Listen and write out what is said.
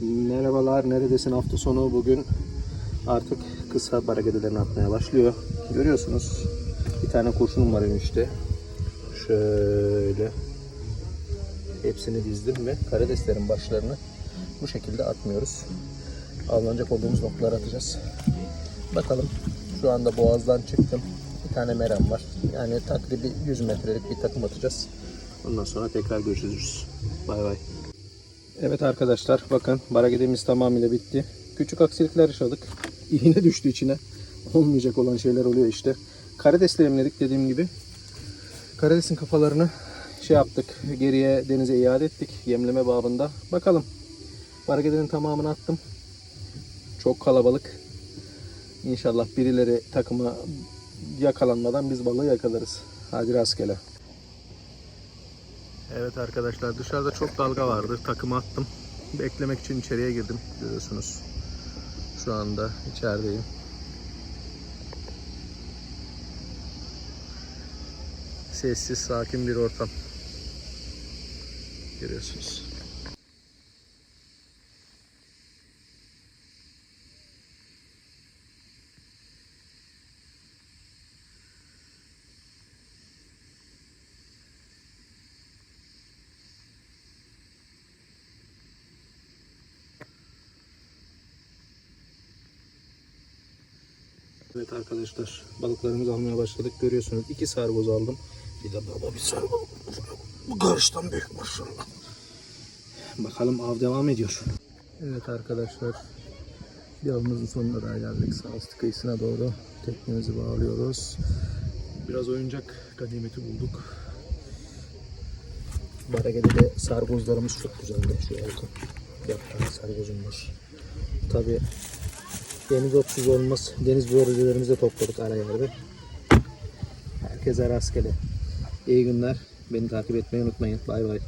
Merhabalar, neredesin hafta sonu bugün artık kısa hareketlerini atmaya başlıyor. Görüyorsunuz bir tane kurşunum var önüşte. Şöyle hepsini dizdim ve karideslerin başlarını bu şekilde atmıyoruz. Avlanacak olduğumuz noktalara atacağız. Bakalım şu anda boğazdan çıktım. Bir tane merem var. Yani takribi 100 metrelik bir takım atacağız. Ondan sonra tekrar görüşürüz. Bay bay. Evet arkadaşlar bakın baraketimiz tamamıyla bitti. Küçük aksilikler yaşadık. İğne düştü içine. Olmayacak olan şeyler oluyor işte. Karidesle yemledik dediğim gibi. Karidesin kafalarını şey yaptık. Geriye denize iade ettik. Yemleme babında. Bakalım. Baraketin tamamını attım. Çok kalabalık. İnşallah birileri takıma yakalanmadan biz balığı yakalarız. Hadi rastgele. Evet arkadaşlar dışarıda çok dalga vardı. Takımı attım. Beklemek için içeriye girdim. Görüyorsunuz. Şu anda içerideyim. Sessiz, sakin bir ortam. Görüyorsunuz. Evet arkadaşlar balıklarımızı almaya başladık görüyorsunuz. iki sargoz aldım. Bir de baba bir sargoz. Bu karıştan büyük maşallah. Bakalım av devam ediyor. Evet arkadaşlar bir avımızın sonuna daha geldik. Sağ üst kıyısına doğru teknemizi bağlıyoruz. Biraz oyuncak ganimeti bulduk. Barage'de de sargozlarımız çok güzeldi. Şu bakın. Dört tane sargozum var. Tabi Deniz otsuz olmaz. Deniz börülcelerimizi de topladık ara yerde. Herkese rastgele. İyi günler. Beni takip etmeyi unutmayın. Bay bay.